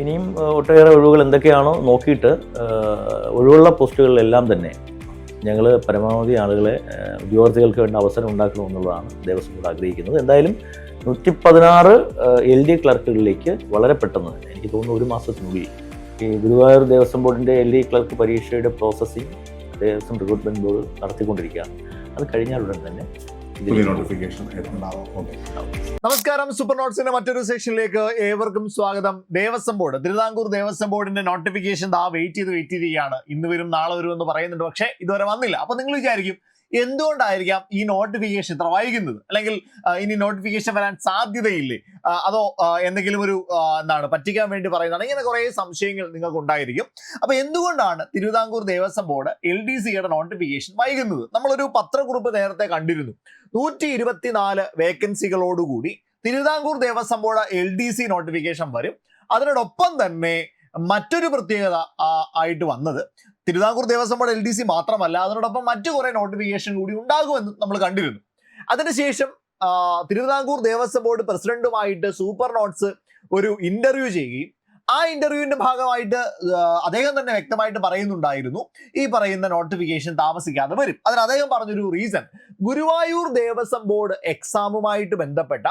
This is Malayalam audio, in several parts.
ഇനിയും ഒട്ടേറെ ഒഴിവുകൾ എന്തൊക്കെയാണോ നോക്കിയിട്ട് ഒഴിവുള്ള പോസ്റ്റുകളിലെല്ലാം തന്നെ ഞങ്ങൾ പരമാവധി ആളുകളെ ഉദ്യോഗാർത്ഥികൾക്ക് വേണ്ട അവസരം ഉണ്ടാക്കണമെന്നുള്ളതാണ് ദേവസ്വം ബോർഡ് ആഗ്രഹിക്കുന്നത്. എന്തായാലും നൂറ്റി പതിനാറ് എൽ ഡി ക്ലർക്കുകളിലേക്ക് വളരെ പെട്ടെന്ന് എനിക്ക് തോന്നുന്നു ഒരു മാസത്തിനുള്ളിൽ ഈ ഗുരുവായൂർ ദേവസ്വം ബോർഡിന്റെ എൽ ഡി ക്ലർക്ക് പരീക്ഷയുടെ പ്രോസസ്സിംഗ് ദേവസ്വം റിക്രൂട്ട്മെന്റ് ബോർഡ് നടത്തിക്കൊണ്ടിരിക്കുകയാണ്. അത് കഴിഞ്ഞാൽ ഉടൻ തന്നെ നമസ്കാരം. സൂപ്പർ നോട്ട്സിന്റെ മറ്റൊരു സെക്ഷനിലേക്ക് ഏവർക്കും സ്വാഗതം. ദേവസ്വം ബോർഡ് തിരുവിതാംകൂർ ദേവസ്വം ബോർഡിന്റെ നോട്ടിഫിക്കേഷൻ ദാ വെയിറ്റ് ചെയ്ത് വെയിറ്റ് ചെയ്യുകയാണ് ഇന്ന് വരും നാളെ വരും എന്ന് പറയുന്നുണ്ട്. പക്ഷേ ഇതുവരെ വന്നില്ല. അപ്പൊ നിങ്ങൾ വിചാരിക്കും എന്തുകൊണ്ടായിരിക്കാം ഈ നോട്ടിഫിക്കേഷൻ ഇത്ര വൈകുന്നത്? അല്ലെങ്കിൽ ഇനി നോട്ടിഫിക്കേഷൻ വരാൻ സാധ്യതയില്ലേ? അതോ എന്തെങ്കിലും ഒരു എന്താണ് പറ്റിക്കാൻ വേണ്ടി പറയുന്നതാണ്? ഇങ്ങനെ കുറേ സംശയങ്ങൾ നിങ്ങൾക്ക് ഉണ്ടായിരിക്കും അപ്പൊ എന്തുകൊണ്ടാണ് Travancore Devaswom board L D സിയുടെ നോട്ടിഫിക്കേഷൻ വൈകുന്നത്? നമ്മളൊരു പത്രക്കുറിപ്പ് നേരത്തെ കണ്ടിരുന്നു. നൂറ്റി ഇരുപത്തിനാല് വേക്കൻസികളോടുകൂടി Travancore Devaswom board L D C notification വരും. അതിനോടൊപ്പം തന്നെ മറ്റൊരു പ്രത്യേകത ആയിട്ട് വന്നത്. Travancore Devaswom board L D C മാത്രമല്ല അതിനോടൊപ്പം മറ്റു കുറെ നോട്ടിഫിക്കേഷൻ കൂടി ഉണ്ടാകുമെന്ന് നമ്മൾ കണ്ടിരുന്നു. അതിനുശേഷം തിരുവിതാംകൂർ ദേവസ്വം ബോർഡ് പ്രസിഡന്റുമായിട്ട് സൂപ്പർ നോട്ട്സ് ഒരു ഇന്റർവ്യൂ ചെയ്യുകയും ആ ഇന്റർവ്യൂവിന്റെ ഭാഗമായിട്ട് അദ്ദേഹം തന്നെ വ്യക്തമായിട്ട് പറയുന്നുണ്ടായിരുന്നു. ഈ പറയുന്ന നോട്ടിഫിക്കേഷൻ താമസിക്കാതെ വരും. അതിന് അദ്ദേഹം പറഞ്ഞൊരു റീസൺ ഗുരുവായൂർ ദേവസ്വം ബോർഡ് എക്സാമുമായിട്ട് ബന്ധപ്പെട്ട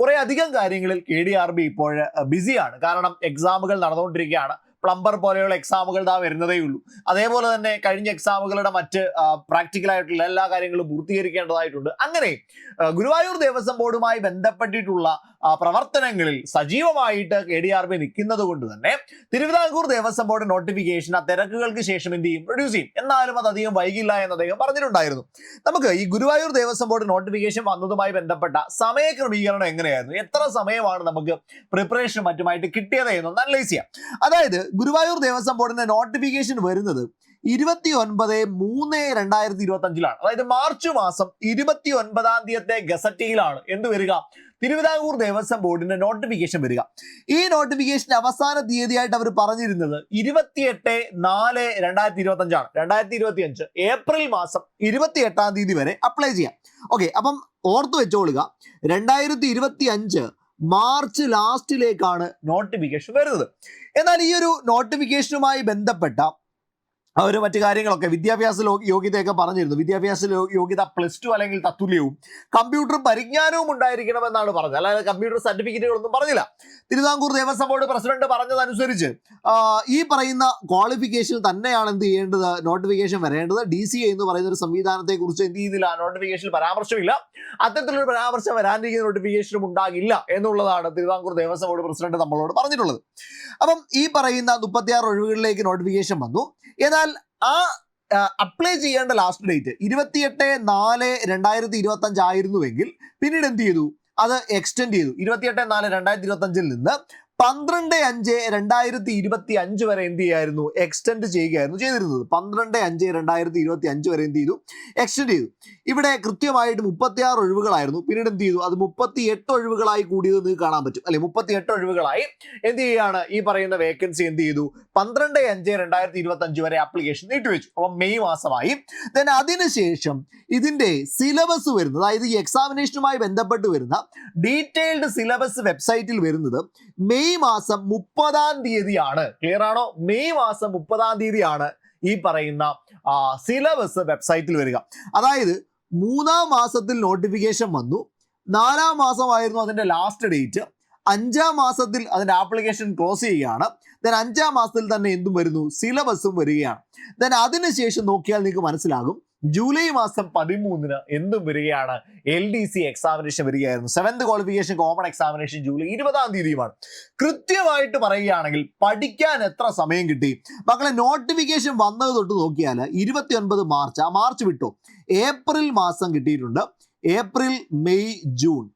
കുറെ അധികം കാര്യങ്ങളിൽ കെ ഡി ആർ ബി ഇപ്പോൾ ബിസിയാണ് കാരണം എക്സാമുകൾ നടന്നുകൊണ്ടിരിക്കുകയാണ്. പ്ലംബർ പോലെയുള്ള എക്സാമുകൾ താ വരുന്നതേ ഉള്ളൂ. അതേപോലെ തന്നെ കഴിഞ്ഞ എക്സാമുകളുടെ മറ്റ് പ്രാക്ടിക്കൽ ആയിട്ടുള്ള എല്ലാ കാര്യങ്ങളും പൂർത്തീകരിക്കേണ്ടതായിട്ടുണ്ട്. അങ്ങനെ ഗുരുവായൂർ ദേവസ്വം ബോർഡുമായി ബന്ധപ്പെട്ടിട്ടുള്ള പ്രവർത്തനങ്ങളിൽ സജീവമായിട്ട് കെ ഡി ആർ ബി നിൽക്കുന്നത് കൊണ്ട് തന്നെ തിരുവിതാംകൂർ ദേവസ്വം ബോർഡ് നോട്ടിഫിക്കേഷൻ ആ തിരക്കുകൾക്ക് ശേഷം എന്ത് ചെയ്യും? പ്രൊഡ്യൂസ് ചെയ്യും. എന്നാലും അത് അധികം വൈകില്ല എന്ന് അദ്ദേഹം പറഞ്ഞിട്ടുണ്ടായിരുന്നു. നമുക്ക് ഈ ഗുരുവായൂർ ദേവസ്വം ബോർഡ് നോട്ടിഫിക്കേഷൻ വന്നതുമായി ബന്ധപ്പെട്ട സമയ ക്രമീകരണം എങ്ങനെയായിരുന്നു? എത്ര സമയമാണ് നമുക്ക് പ്രിപ്പറേഷൻ മറ്റുമായിട്ട് കിട്ടിയത് എന്നൊന്ന് അനലൈസ് ചെയ്യാം. അതായത് ഗുരുവായൂർ ദേവസ്വം ബോർഡിന്റെ നോട്ടിഫിക്കേഷൻ വരുന്നത് ഇരുപത്തി ഒൻപത് മൂന്ന് രണ്ടായിരത്തി ഇരുപത്തി അഞ്ചിലാണ് അതായത് മാർച്ച് മാസം ഇരുപത്തി ഒൻപതാം തീയതി ഗസറ്റിയിലാണ് എന്ത് വരിക? തിരുവിതാംകൂർ ദേവസ്വം ബോർഡിന്റെ നോട്ടിഫിക്കേഷൻ വരിക. ഈ നോട്ടിഫിക്കേഷൻ അവസാന തീയതിയായിട്ട് അവർ പറഞ്ഞിരുന്നത് ഇരുപത്തിയെട്ട് നാല് രണ്ടായിരത്തി ഇരുപത്തി അഞ്ചാണ് രണ്ടായിരത്തി ഇരുപത്തി അഞ്ച് ഏപ്രിൽ മാസം ഇരുപത്തി എട്ടാം തീയതി വരെ അപ്ലൈ ചെയ്യാം. ഓക്കെ അപ്പം ഓർത്തു വെച്ചോളുക. രണ്ടായിരത്തി ഇരുപത്തി അഞ്ച് മാർച്ച് ലാസ്റ്റിലേക്കാണ് നോട്ടിഫിക്കേഷൻ വരുന്നത്. എന്നാൽ ഈ ഒരു നോട്ടിഫിക്കേഷനുമായി ബന്ധപ്പെട്ട ആ മറ്റ് കാര്യങ്ങളൊക്കെ വിദ്യാഭ്യാസ യോഗ്യതയൊക്കെ പറഞ്ഞിരുന്നു. വിദ്യാഭ്യാസ യോഗ്യത പ്ലസ് ടു അല്ലെങ്കിൽ തത്തുല്യവും കമ്പ്യൂട്ടർ പരിജ്ഞാനവും ഉണ്ടായിരിക്കണമെന്നാണ് പറഞ്ഞത്. അല്ലാതെ കമ്പ്യൂട്ടർ സർട്ടിഫിക്കറ്റുകളൊന്നും പറഞ്ഞില്ല. തിരുവിതാംകൂർ ദേവസ്വം ബോർഡ് പ്രസിഡന്റ് പറഞ്ഞതനുസരിച്ച് ഈ പറയുന്ന ക്വാളിഫിക്കേഷൻ തന്നെയാണ് എന്ത് ചെയ്യേണ്ടത്? നോട്ടിഫിക്കേഷൻ വരേണ്ടത്. ഡി സി എന്ന് പറയുന്ന ഒരു സംവിധാനത്തെ കുറിച്ച് എന്ത് ചെയ്യുന്നില്ല. നോട്ടിഫിക്കേഷനിൽ പരാമർശമില്ല. അത്തരത്തിലൊരു പരാമർശം വരാനിരിക്കുന്ന നോട്ടിഫിക്കേഷനും ഉണ്ടാകില്ല എന്നുള്ളതാണ് തിരുവിതാംകൂർ ദേവസ്വം ബോർഡ് പ്രസിഡന്റ് നമ്മളോട് പറഞ്ഞിട്ടുള്ളത്. അപ്പം ഈ പറയുന്ന മുപ്പത്തിയാറ് ഒഴിവുകളിലേക്ക് നോട്ടിഫിക്കേഷൻ വന്നു. എന്നാൽ ആ അപ്ലൈ ചെയ്യേണ്ട ലാസ്റ്റ് ഡേറ്റ് ഇരുപത്തിയെട്ട് നാല് രണ്ടായിരത്തി ഇരുപത്തി അഞ്ചായിരുന്നുവെങ്കിൽ പിന്നീട് എന്ത് ചെയ്തു? അത് എക്സ്റ്റെൻഡ് ചെയ്തു. ഇരുപത്തിയെട്ട് നാല് രണ്ടായിരത്തി ഇരുപത്തി അഞ്ചിൽ നിന്ന് പന്ത്രണ്ട് അഞ്ച് രണ്ടായിരത്തി ഇരുപത്തി അഞ്ച് വരെ എന്ത് ചെയ്യായിരുന്നു? എക്സ്റ്റെൻഡ് ചെയ്യുകയായിരുന്നു ചെയ്തിരുന്നത്. പന്ത്രണ്ട് അഞ്ച് രണ്ടായിരത്തി ഇരുപത്തി അഞ്ച് വരെ എന്ത് ചെയ്തു? എക്സ്റ്റെൻഡ് ചെയ്തു. ഇവിടെ കൃത്യമായിട്ട് മുപ്പത്തി ആറ് ഒഴിവുകളായിരുന്നു. പിന്നീട് എന്ത് ചെയ്തു? അത് മുപ്പത്തി എട്ട് ഒഴിവുകളായി കൂടിയത് നിങ്ങൾക്ക് കാണാൻ പറ്റും. അല്ലെ? മുപ്പത്തി എട്ട് ഒഴിവുകളായി എന്ത് ചെയ്യുകയാണ്? ഈ പറയുന്ന വേക്കൻസി എന്ത് ചെയ്തു? പന്ത്രണ്ട് അഞ്ച് രണ്ടായിരത്തി ഇരുപത്തി അഞ്ച് വരെ ആപ്ലിക്കേഷൻ നീട്ടിവെച്ചു. അപ്പം മെയ് മാസമായി. ദെൻ അതിനുശേഷം ഇതിന്റെ സിലബസ് വരുന്നത് അതായത് ഈ എക്സാമിനേഷനുമായി ബന്ധപ്പെട്ട് വരുന്ന ഡീറ്റെയിൽഡ് സിലബസ് വെബ്സൈറ്റിൽ വരുന്നത് മെയ് മാസം മുപ്പതാം തീയതിയാണ്. ക്ലിയർ ആണോ? മെയ് മാസം മുപ്പതാം തീയതിയാണ് ഈ പറയുന്ന സിലബസ് വെബ്സൈറ്റിൽ വരിക. അതായത് മൂന്നാം മാസത്തിൽ നോട്ടിഫിക്കേഷൻ വന്നു. നാലാം മാസമായിരുന്നു അതിന്റെ ലാസ്റ്റ് ഡേറ്റ് അഞ്ചാം മാസത്തിൽ അതിന്റെ ആപ്ലിക്കേഷൻ ക്ലോസ് ചെയ്യുകയാണ്. ദെൻ അഞ്ചാം മാസത്തിൽ തന്നെ എന്തും വരുന്നു? സിലബസും വരികയാണ്. ദെൻ അതിനുശേഷം നോക്കിയാൽ നിങ്ങൾക്ക് മനസ്സിലാകും. ജൂലൈ മാസം പതിമൂന്നിന് എന്തും വരികയാണ്. എൽ ഡി സി എക്സാമിനേഷൻ വരികയായിരുന്നു. Seventh qualification common examination July ഇരുപതാം തീയതിയുമാണ്. കൃത്യമായിട്ട് പറയുകയാണെങ്കിൽ പഠിക്കാൻ എത്ര സമയം കിട്ടി? മക്കളെ നോട്ടിഫിക്കേഷൻ വന്നത് തൊട്ട് നോക്കിയാൽ ഇരുപത്തി ഒൻപത് മാർച്ച് ആ മാർച്ച് വിട്ടു. ഏപ്രിൽ മാസം കിട്ടിയിട്ടുണ്ട്. April May June.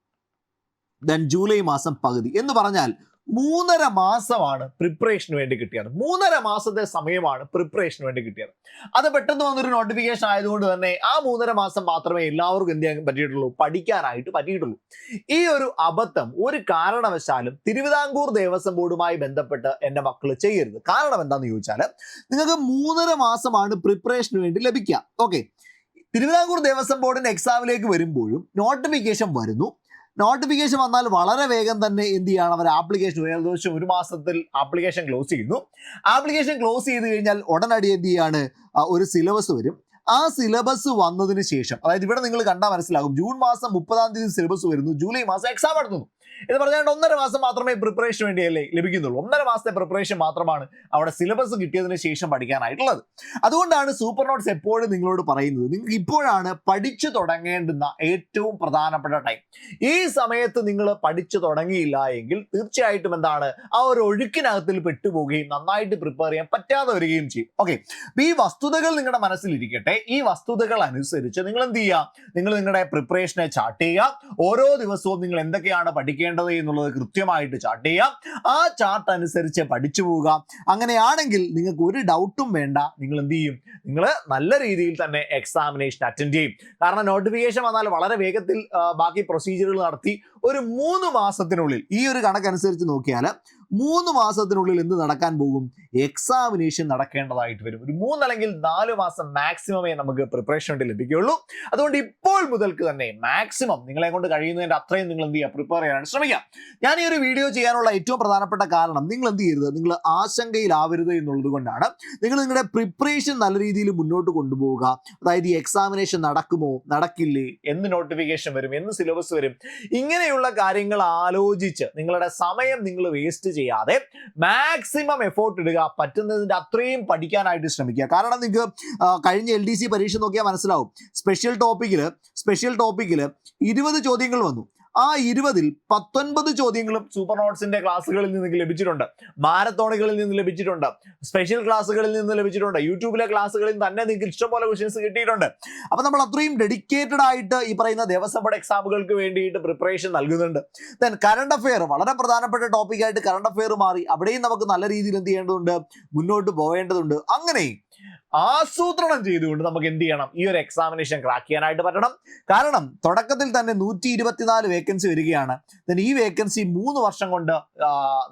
Then July മാസം പകുതി. എന്ന് പറഞ്ഞാൽ മൂന്നര മാസമാണ് പ്രിപ്പറേഷന് വേണ്ടി കിട്ടിയത്. മൂന്നര മാസത്തെ സമയമാണ് പ്രിപ്പറേഷന് വേണ്ടി കിട്ടിയത്. അത് പെട്ടെന്ന് വന്നൊരു നോട്ടിഫിക്കേഷൻ ആയതുകൊണ്ട് തന്നെ ആ മൂന്നര മാസം മാത്രമേ എല്ലാവർക്കും എന്ത് ചെയ്യാൻ പറ്റിയിട്ടുള്ളൂ? പഠിക്കാനായിട്ട് പറ്റിയിട്ടുള്ളൂ. ഈ ഒരു അബദ്ധം ഒരു കാരണവശാലും തിരുവിതാംകൂർ ദേവസ്വം ബോർഡുമായി ബന്ധപ്പെട്ട് എന്റെ മക്കൾ ചെയ്യരുത്. കാരണം എന്താണെന്ന് ചോദിച്ചാൽ നിങ്ങൾക്ക് മൂന്നര മാസമാണ് പ്രിപ്പറേഷന് വേണ്ടി ലഭിക്കുക. ഓക്കെ തിരുവിതാംകൂർ ദേവസ്വം ബോർഡിന്റെ എക്സാമിലേക്ക് വരുമ്പോഴും നോട്ടിഫിക്കേഷൻ വരുന്നു. നോട്ടിഫിക്കേഷൻ വന്നാൽ വളരെ വേഗം തന്നെ എന്ത് ചെയ്യണം? അവർ ആപ്ലിക്കേഷൻ ഏകദേശം ഒരു മാസത്തിൽ ആപ്ലിക്കേഷൻ ക്ലോസ് ചെയ്യുന്നു. ആപ്ലിക്കേഷൻ ക്ലോസ് ചെയ്ത് കഴിഞ്ഞാൽ ഉടനടി എന്ത് ചെയ്യാണ്? ഒരു സിലബസ് വരും. ആ സിലബസ് വന്നതിന് ശേഷം അതായത് ഇവിടെ നിങ്ങൾ കണ്ടാൽ മനസ്സിലാകും ജൂൺ മാസം മുപ്പതാം തീയതി സിലബസ് വരുന്നു ജൂലൈ മാസം എക്സാം നടത്തുന്നു. എന്ന് പറഞ്ഞാൽ ഒന്നര മാസം മാത്രമേ പ്രിപ്പറേഷൻ വേണ്ടിയല്ലേ ലഭിക്കുന്നുള്ളൂ. ഒന്നര മാസത്തെ പ്രിപ്പറേഷൻ മാത്രമാണ് അവിടെ സിലബസ് കിട്ടിയതിന് ശേഷം പഠിക്കാനായിട്ടുള്ളത്. അതുകൊണ്ടാണ് സൂപ്പർ നോട്ട്സ് എപ്പോഴും നിങ്ങളോട് പറയുന്നത്. നിങ്ങൾക്ക് ഇപ്പോഴാണ് പഠിച്ചു തുടങ്ങേണ്ടുന്ന ഏറ്റവും പ്രധാനപ്പെട്ട ടൈം ഈ സമയത്ത് നിങ്ങൾ പഠിച്ചു തുടങ്ങിയില്ല എങ്കിൽ തീർച്ചയായിട്ടും എന്താണ്? ആ ഒരു ഒഴുക്കിനകത്തിൽ പെട്ടുപോവുകയും നന്നായിട്ട് പ്രിപ്പയർ ചെയ്യാൻ പറ്റാതെ വരികയും ചെയ്യും. ഓക്കെ ഈ വസ്തുതകൾ നിങ്ങളുടെ മനസ്സിലിരിക്കട്ടെ. ഈ വസ്തുതകൾ അനുസരിച്ച് നിങ്ങൾ എന്ത് ചെയ്യുക? നിങ്ങൾ നിങ്ങളുടെ പ്രിപ്പറേഷനെ ചാർട്ട് ചെയ്യുക. ഓരോ ദിവസവും നിങ്ങൾ എന്തൊക്കെയാണ് പഠിക്കേണ്ടത് എന്നുള്ളത് കൃത്യമായിട്ട് ചാർട്ട് ചെയ്യാം. ആ ചാർട്ട് അനുസരിച്ച് പഠിച്ചു പോവുക. അങ്ങനെയാണെങ്കിൽ നിങ്ങൾക്ക് ഒരു ഡൗട്ടും വേണ്ട. നിങ്ങൾ എന്ത് ചെയ്യും? നിങ്ങൾ നല്ല രീതിയിൽ തന്നെ എക്സാമിനേഷൻ അറ്റൻഡ് ചെയ്യും. കാരണം നോട്ടിഫിക്കേഷൻ വന്നാൽ വളരെ വേഗത്തിൽ ബാക്കി പ്രൊസീജിയറുകൾ നടത്തി ഒരു മൂന്ന് മാസത്തിനുള്ളിൽ ഈ ഒരു കണക്കനുസരിച്ച് നോക്കിയാൽ മൂന്ന് മാസത്തിനുള്ളിൽ എന്ത് നടക്കാൻ പോകും? എക്സാമിനേഷൻ നടക്കേണ്ടതായിട്ട് വരും. ഒരു മൂന്നല്ലെങ്കിൽ നാല് മാസം മാക്സിമമേ നമുക്ക് പ്രിപ്പറേഷൻ വേണ്ടി ലഭിക്കുകയുള്ളൂ. അതുകൊണ്ട് ഇപ്പോൾ മുതൽക്ക് തന്നെ മാക്സിമം നിങ്ങളെ കൊണ്ട് കഴിയുന്നതിന്റെ അത്രയും നിങ്ങൾ എന്ത് ചെയ്യുക? പ്രിപ്പയർ ചെയ്യാൻ ശ്രമിക്കുക. ഞാൻ ഈ ഒരു വീഡിയോ ചെയ്യാനുള്ള ഏറ്റവും പ്രധാനപ്പെട്ട കാരണം നിങ്ങൾ എന്ത് ചെയ്യരുത്? നിങ്ങൾ ആശങ്കയിലാവരുത് എന്നുള്ളത് കൊണ്ടാണ് നിങ്ങൾ നിങ്ങളുടെ പ്രിപ്പറേഷൻ നല്ല രീതിയിൽ മുന്നോട്ട് കൊണ്ടുപോവുക. അതായത് ഈ എക്സാമിനേഷൻ നടക്കുമോ? നടക്കില്ലേ? എന്ന് നോട്ടിഫിക്കേഷൻ വരും? എന്ന് സിലബസ് വരും? ഇങ്ങനെയുള്ള കാര്യങ്ങൾ ആലോചിച്ച് നിങ്ങളുടെ സമയം നിങ്ങൾ വേസ്റ്റ് ചെയ്യാതെ മാക്സിമം എഫോർട്ട് ഇടുക. പറ്റുന്നതിന്റെ അത്രയും പഠിക്കാനായിട്ട് ശ്രമിക്കുക. കാരണം നിങ്ങൾക്ക് കഴിഞ്ഞ എൽ ഡി സി പരീക്ഷ നോക്കിയാൽ മനസ്സിലാവും. സ്പെഷ്യൽ ടോപ്പിക്കിൽ സ്പെഷ്യൽ ടോപ്പിക്കിൽ ഇരുപത് ചോദ്യങ്ങൾ വന്നു. ആ ഇരുപതിൽ പത്തൊൻപത് ചോദ്യങ്ങളും സൂപ്പർ നോട്ട്സിന്റെ ക്ലാസ്സുകളിൽ നിന്ന് ലഭിച്ചിട്ടുണ്ട്. മാരത്തോണുകളിൽ നിന്ന് ലഭിച്ചിട്ടുണ്ട്. സ്പെഷ്യൽ ക്ലാസ്സുകളിൽ നിന്ന് ലഭിച്ചിട്ടുണ്ട്. യൂട്യൂബിലെ ക്ലാസ്സുകളിൽ തന്നെ നിങ്ങൾക്ക് ഇഷ്ടംപോലെ ക്വസ്റ്റ്യൻസ് കിട്ടിയിട്ടുണ്ട്. അപ്പൊ നമ്മൾ അത്രയും ഡെഡിക്കേറ്റഡ് ആയിട്ട് ഈ പറയുന്ന ദേവസ്വം ബോർഡ് എക്സാമുകൾക്ക് വേണ്ടിയിട്ട് പ്രിപ്പറേഷൻ നൽകുന്നുണ്ട്. ദെൻ കറണ്ട് അഫെയർ വളരെ പ്രധാനപ്പെട്ട ടോപ്പിക്കായിട്ട് കറണ്ട് അഫെയർ മാറി. അവിടെയും നമുക്ക് നല്ല രീതിയിൽ എന്ത് ചെയ്യേണ്ടതുണ്ട്? മുന്നോട്ട് പോകേണ്ടതുണ്ട്. അങ്ങനെ ആസൂത്രണം ചെയ്തുകൊണ്ട് നമുക്ക് എന്ത് ചെയ്യണം? ഈ ഒരു എക്സാമിനേഷൻ ക്രാക്ക് ചെയ്യാനായിട്ട് പറ്റണം. കാരണം തുടക്കത്തിൽ തന്നെ നൂറ്റി ഇരുപത്തിനാല് വേക്കൻസി വരികയാണ് ഈ വേക്കൻസി മൂന്ന് വർഷം കൊണ്ട്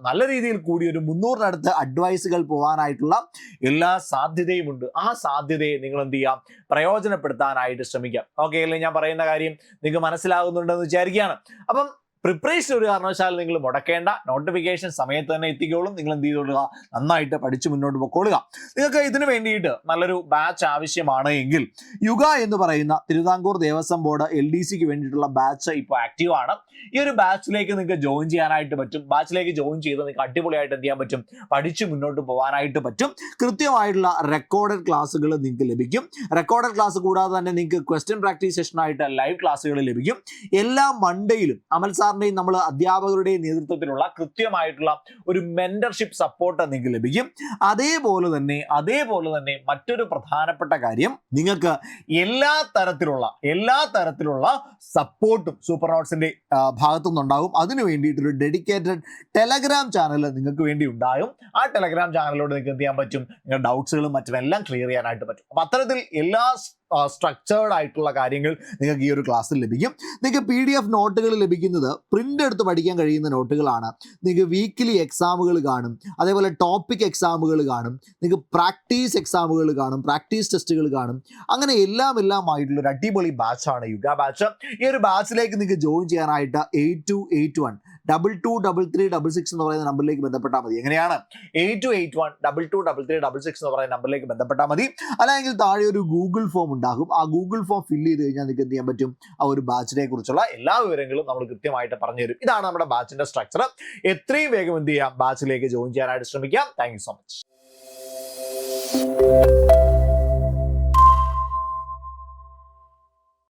നല്ല രീതിയിൽ കൂടി ഒരു മുന്നൂറിനടുത്ത് അഡ്വൈസുകൾ പോകാനായിട്ടുള്ള എല്ലാ സാധ്യതയും ഉണ്ട് ആ സാധ്യതയെ നിങ്ങൾ എന്ത് ചെയ്യാം? പ്രയോജനപ്പെടുത്താനായിട്ട് ശ്രമിക്കാം. ഓക്കെ അല്ലേ? ഞാൻ പറയുന്ന കാര്യം നിങ്ങൾക്ക് മനസ്സിലാകുന്നുണ്ടെന്ന് വിചാരിക്കുകയാണ്. അപ്പം പ്രിപ്പറേഷൻ ഒരു കാരണവശാലും നിങ്ങൾ മുടക്കേണ്ട. നോട്ടിഫിക്കേഷൻ സമയത്ത് തന്നെ എത്തിക്കോളും. നിങ്ങൾ എന്ത് ചെയ്തോളുക? നന്നായിട്ട് പഠിച്ച് മുന്നോട്ട് പൊക്കോളുക. നിങ്ങൾക്ക് ഇതിന് വേണ്ടിയിട്ട് നല്ലൊരു ബാച്ച് ആവശ്യമാണ് എങ്കിൽ യുഗ എന്ന് പറയുന്ന Travancore Devaswom board L D സിക്ക് വേണ്ടിയിട്ടുള്ള ബാച്ച് ഇപ്പോൾ ആക്റ്റീവ് ആണ്. ഈ ഒരു ബാച്ചിലേക്ക് നിങ്ങൾക്ക് ജോയിൻ ചെയ്യാനായിട്ട് പറ്റും. ബാച്ചിലേക്ക് ജോയിൻ ചെയ്ത് നിങ്ങൾക്ക് അടിപൊളിയായിട്ട് എന്ത് ചെയ്യാൻ പറ്റും? പഠിച്ച് മുന്നോട്ട് പോകാനായിട്ട് പറ്റും. കൃത്യമായിട്ടുള്ള റെക്കോർഡഡ് ക്ലാസ്സുകൾ നിങ്ങൾക്ക് ലഭിക്കും. റെക്കോർഡഡ് ക്ലാസ് കൂടാതെ തന്നെ നിങ്ങൾക്ക് ക്വസ്റ്റ്യൻ പ്രാക്ടീസ് സെഷനായിട്ട് ലൈവ് ക്ലാസ്സുകൾ ലഭിക്കും. എല്ലാ മൺഡേയിലും അമൽ സാറിന്റെയും നമ്മൾ അധ്യാപകരുടെയും നേതൃത്വത്തിലുള്ള കൃത്യമായിട്ടുള്ള ഒരു മെന്റർഷിപ്പ് സപ്പോർട്ട് നിങ്ങൾക്ക് ലഭിക്കും. അതേപോലെ തന്നെ അതേപോലെ തന്നെ മറ്റൊരു പ്രധാനപ്പെട്ട കാര്യം നിങ്ങൾക്ക് എല്ലാ തരത്തിലുള്ള എല്ലാ തരത്തിലുള്ള സപ്പോർട്ടും സൂപ്പർ നോട്ട്സിന്റെ ഭാഗത്തു നിന്നുണ്ടാകും അതിനു വേണ്ടിയിട്ടൊരു ഡെഡിക്കേറ്റഡ് ടെലഗ്രാം ചാനൽ നിങ്ങൾക്ക് വേണ്ടി ഉണ്ടാകും. ആ ടെലഗ്രാം ചാനലിലൂടെ നിങ്ങൾക്ക് എന്ത് ചെയ്യാൻ പറ്റും? നിങ്ങളുടെ ഡൗട്ട്സുകളും മറ്റും എല്ലാം ക്ലിയർ ചെയ്യാനായിട്ട് പറ്റും. അപ്പൊ അത്തരത്തിൽ എല്ലാ സ്ട്രക്ചേർഡ് ആയിട്ടുള്ള കാര്യങ്ങൾ നിങ്ങൾക്ക് ഈ ഒരു ക്ലാസ്സിൽ ലഭിക്കും. നിങ്ങൾക്ക് പി ഡി എഫ് നോട്ടുകൾ ലഭിക്കുന്നത് പ്രിന്റ് എടുത്ത് പഠിക്കാൻ കഴിയുന്ന നോട്ടുകളാണ് നിങ്ങൾക്ക് വീക്കിലി എക്സാമുകൾ കാണും. അതേപോലെ ടോപ്പിക് എക്സാമുകൾ കാണും. നിങ്ങൾക്ക് പ്രാക്ടീസ് എക്സാമുകൾ കാണും. പ്രാക്ടീസ് ടെസ്റ്റുകൾ കാണും. അങ്ങനെ എല്ലാം എല്ലാം ആയിട്ടുള്ള ഒരു അടിപൊളി ബാച്ചാണ് യുഗ ബാച്ച് ഈ ഒരു ബാച്ചിലേക്ക് നിങ്ങൾക്ക് ജോയിൻ ചെയ്യാനായിട്ട് eight two eight one double two double three double six എന്ന് പറയുന്ന നമ്പറിലേക്ക് ബന്ധപ്പെട്ടാൽ മതി. എങ്ങനെയാണ്? Eight two eight one double two double three double six എന്ന് പറയുന്ന നമ്പറിലേക്ക് ബന്ധപ്പെട്ടാൽ മതി. അല്ലെങ്കിൽ താഴെ ഒരു ഗൂഗിൾ ഫോം ഉണ്ടാകും. ആ ഗൂഗിൾ ഫോം ഫില്ല് ചെയ്ത് കഴിഞ്ഞാൽ നിങ്ങൾക്ക് എന്ത് ചെയ്യാൻ പറ്റും? ആ ഒരു ബാച്ചിനെ കുറിച്ചുള്ള എല്ലാ വിവരങ്ങളും നമ്മൾ കൃത്യമായിട്ട് പറഞ്ഞു തരും. ഇതാണ് നമ്മുടെ ബാച്ചിന്റെ സ്ട്രക്ചർ എത്രയും വേഗം എന്ത് ചെയ്യാം? ബാച്ചിലേക്ക് ജോയിൻ ചെയ്യാനായിട്ട് ശ്രമിക്കാം. Thank so much